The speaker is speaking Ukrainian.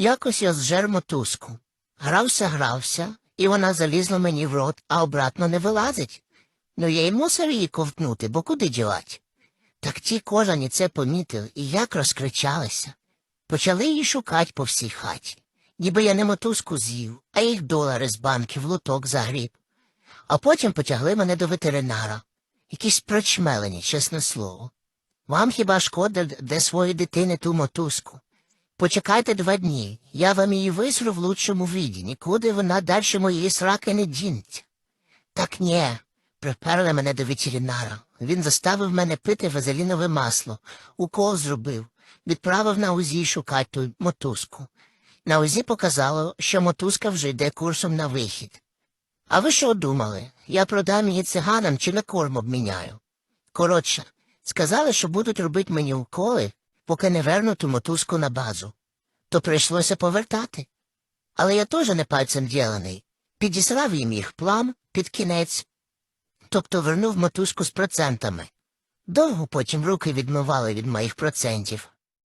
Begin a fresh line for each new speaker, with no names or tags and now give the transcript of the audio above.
Якось я зжер мотузку. Грався, грався, і вона залізла мені в рот, а обратно не вилазить. Ну я й мусив її ковтнути, бо куди дівать? Так ті кожані це помітили і як розкричалися. Почали її шукать по всій хаті. Ніби я не мотузку з'їв, а їх долари з банки в лоток загріб. А потім потягли мене до ветеринара. Якісь прочмелені, чесне слово. Вам хіба шкода де своєї дитини ту мотузку? Почекайте два дні, я вам її висру в лучшому віді, нікуди вона далі моєї сраки не дінеться. Так ні, приперли мене до ветеринара. Він заставив мене пити вазелінове масло, укол зробив, відправив на УЗІ шукати ту мотузку. На УЗІ показало, що мотузка вже йде курсом на вихід. А ви що думали? Я продам її циганам чи на корм обміняю? Коротше, сказали, що будуть робити мені уколи, поки не верну ту мотузку на базу. То прийшлося повертати. Але я теж не пальцем ділений. Підісрав їм їх плам під кінець. Тобто вернув мотузку з процентами. Довго потім руки відмивали від моїх процентів.